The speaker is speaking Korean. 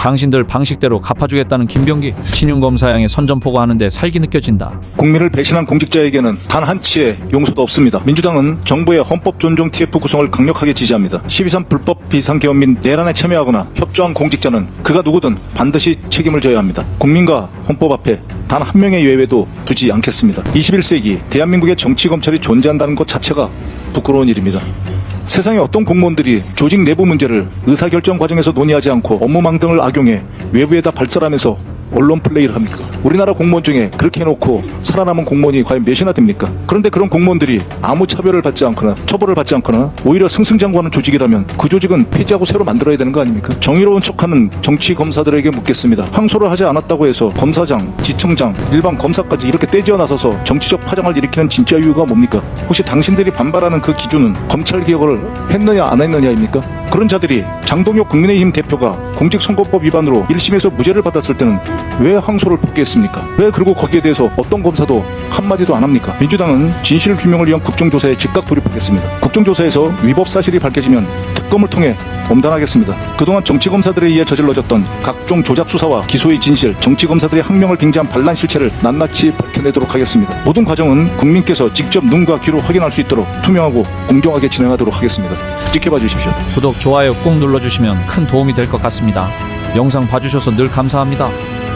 당신들 방식대로 갚아주겠다는 김병기 신윤검사양의 선전포고 하는데 살기 느껴진다. 국민을 배신한 공직자에게는 단 한 치의 용서도 없습니다. 민주당은 정부의 헌법 존중 TF 구성을 강력하게 지지합니다. 12.3 불법 비상계엄 및 내란에 참여하거나 협조한 공직자는 그가 누구든 반드시 책임을 져야 합니다. 국민과 헌법 앞에 단 한 명의 예외도 두지 않겠습니다. 21세기 대한민국의 정치 검찰이 존재한다는 것 자체가 부끄러운 일입니다. 세상에 어떤 공무원들이 조직 내부 문제를 의사결정 과정에서 논의하지 않고 업무망 등을 악용해 외부에다 발설하면서 언론 플레이를 합니까? 우리나라 공무원 중에 그렇게 해놓고 살아남은 공무원이 과연 몇이나 됩니까? 그런데 그런 공무원들이 아무 차별을 받지 않거나 처벌을 받지 않거나 오히려 승승장구하는 조직이라면 그 조직은 폐지하고 새로 만들어야 되는 거 아닙니까? 정의로운 척하는 정치 검사들에게 묻겠습니다. 항소를 하지 않았다고 해서 검사장, 지청장, 일반 검사까지 이렇게 떼지어 나서서 정치적 파장을 일으키는 진짜 이유가 뭡니까? 혹시 당신들이 반발하는 그 기준은 검찰 개혁을 했느냐 안 했느냐입니까? 그런 자들이 장동혁 국민의힘 대표가 공직선거법 위반으로 1심에서 무죄를 받았을 때는 왜 항소를 복귀했습니까? 왜 그리고 거기에 대해서 어떤 검사도 한마디도 안 합니까? 민주당은 진실 규명을 위한 국정조사에 즉각 돌입하겠습니다. 국정조사에서 위법 사실이 밝혀지면 특검을 통해 엄단하겠습니다. 그동안 정치검사들에 의해 저질러졌던 각종 조작 수사와 기소의 진실, 정치검사들의 학명을 빙자한 반란 실체를 낱낱이 밝혀내도록 하겠습니다. 모든 과정은 국민께서 직접 눈과 귀로 확인할 수 있도록 투명하고 공정하게 진행하도록 하겠습니다. 지켜봐 주십시오. 구독, 좋아요 꾹 눌러주시면 큰 도움이 될 것 같습니다. 영상 봐주셔서 늘 감사합니다.